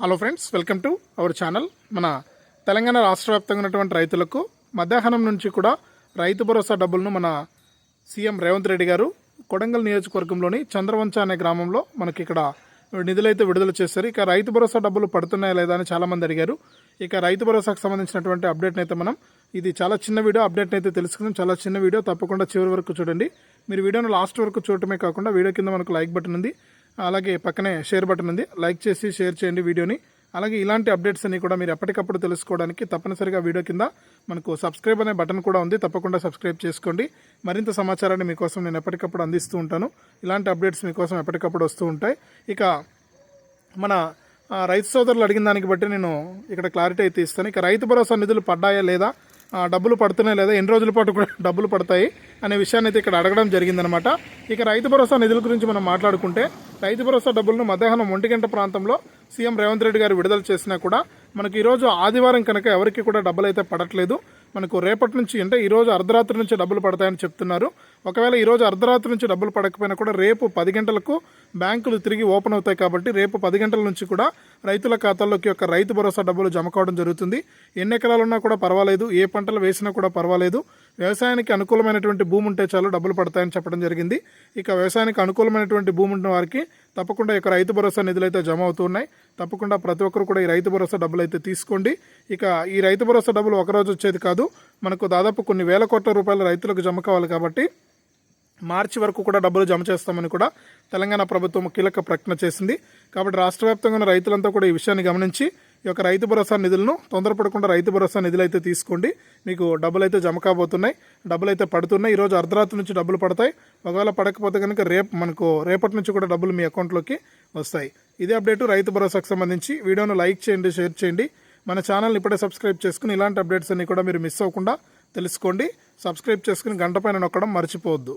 Hello friends welcome to our channel మన తెలంగాణ రాష్ట్ర వ్యాప్తంగా ఉన్నటువంటి రైతులకు మధ్యాహ్నం నుంచి కూడా రైతు భరోసా డబ్బులను మన సీఎం రేవంత్ రెడ్డి గారు కొడంగల్ నియోజకవర్గంలోని చంద్రవంచ అనే గ్రామంలో మనకి ఇక్కడ నిధులైతే విడుదల చేశారు. ఇక రైతు భరోసా డబ్బులు పడుతున్నాయా లేదా అని చాలామంది అడిగారు. ఇక రైతు భరోసాకు సంబంధించినటువంటి అప్డేట్ని అయితే మనం ఇది చాలా చిన్న వీడియో అప్డేట్ని అయితే తెలుసుకుందాం. చాలా చిన్న వీడియో తప్పకుండా చివరి వరకు చూడండి. మీరు వీడియోను లాస్ట్ వరకు చూడటమే కాకుండా వీడియో కింద మనకు లైక్ బటన్ ఉంది. అలాగే పక్కనే షేర్ బటన్ ఉంది. లైక్ చేసి షేర్ చేయండి వీడియోని. అలాగే ఇలాంటి అప్డేట్స్ అన్ని కూడా మీరు ఎప్పటికప్పుడు తెలుసుకోవడానికి తప్పనిసరిగా వీడియో కింద మనకు సబ్స్క్రైబ్ అనే బటన్ కూడా ఉంది. తప్పకుండా సబ్స్క్రైబ్ చేసుకోండి. మరింత సమాచారాన్ని మీకోసం నేను ఎప్పటికప్పుడు అందిస్తూ ఉంటాను. ఇలాంటి అప్డేట్స్ మీకోసం ఎప్పటికప్పుడు వస్తూ ఉంటాయి. ఇక మన రైతు సోదరులు అడిగిన దానికి బట్టి నేను ఇక్కడ క్లారిటీ అయితే ఇస్తాను. ఇక రైతు భరోసా నిధులు పడ్డాయా లేదా డబ్బులు పడుతున్నాయి లేదా ఎన్ని రోజుల పాటు కూడా డబ్బులు పడతాయి అనే విషయాన్ని అయితే ఇక్కడ అడగడం జరిగిందనమాట. ఇక రైతు భరోసా నిధుల గురించి మనం మాట్లాడుకుంటే రైతు భరోసా డబ్బులను మధ్యాహ్నం ఒంటి గంట ప్రాంతంలో సీఎం రేవంత్ రెడ్డి గారు విడుదల చేసినా కూడా మనకి ఈరోజు ఆదివారం కనుక ఎవరికి కూడా డబ్బులు అయితే పడట్లేదు. మనకు రేపటి నుంచి అంటే ఈరోజు అర్ధరాత్రి నుంచి డబ్బులు పడతాయని చెప్తున్నారు. ఒకవేళ ఈ రోజు అర్ధరాత్రి నుంచి డబ్బులు పడకపోయినా కూడా రేపు పది గంటలకు బ్యాంకులు తిరిగి ఓపెన్ అవుతాయి కాబట్టి రేపు పది గంటల నుంచి కూడా రైతుల ఖాతాల్లోకి యొక్క రైతు భరోసా డబ్బులు జమ కావడం జరుగుతుంది. ఎన్ని ఎకరాలున్నా కూడా పర్వాలేదు. ఏ పంటలు వేసినా కూడా పర్వాలేదు. వ్యవసాయానికి అనుకూలమైనటువంటి భూమి ఉంటే చాలు డబ్బులు పడతాయని చెప్పడం జరిగింది. ఇక వ్యవసాయానికి అనుకూలమైనటువంటి భూమి ఉన్న వారికి తప్పకుండా ఇక్కడ రైతు భరోసా నిధులు అయితే జమ అవుతున్నాయి తప్పకుండా ప్రతి ఒక్కరు కూడా ఈ రైతు భరోసా డబ్బులు అయితే తీసుకోండి. ఇక ఈ రైతు భరోసా డబ్బులు ఒకరోజు వచ్చేది కాదు. మనకు దాదాపు కొన్ని వేల కోట్ల రూపాయలు రైతులకు జమ కావాలి కాబట్టి మార్చి వరకు కూడా డబ్బులు జమ చేస్తామని కూడా తెలంగాణ ప్రభుత్వం కీలక ప్రకటన చేసింది. కాబట్టి రాష్ట్ర వ్యాప్తంగా ఉన్న రైతులంతా కూడా ఈ విషయాన్ని గమనించి ఈ యొక్క రైతు భరోసా నిధులను తొందరపడకుండా రైతు భరోసా నిధులు అయితే తీసుకోండి. మీకు డబ్బులు అయితే జమ కాబోతున్నాయి. డబ్బులు అయితే పడుతున్నాయి. ఈరోజు అర్ధరాత్రి నుంచి డబ్బులు పడతాయి. ఒకవేళ పడకపోతే కనుక రేపు మనకు రేపటి నుంచి కూడా డబ్బులు మీ అకౌంట్లోకి వస్తాయి. ఇదే అప్డేట్ రైతు భరోసాకు సంబంధించి. వీడియోను లైక్ చేయండి షేర్ చేయండి. మన ఛానల్ని ఇప్పుడే సబ్స్క్రైబ్ చేసుకుని ఇలాంటి అప్డేట్స్ అన్ని కూడా మీరు మిస్ అవ్వకుండా తెలుసుకోండి. సబ్స్క్రైబ్ చేసుకుని గంట పైన నొక్కడం మర్చిపోవద్దు.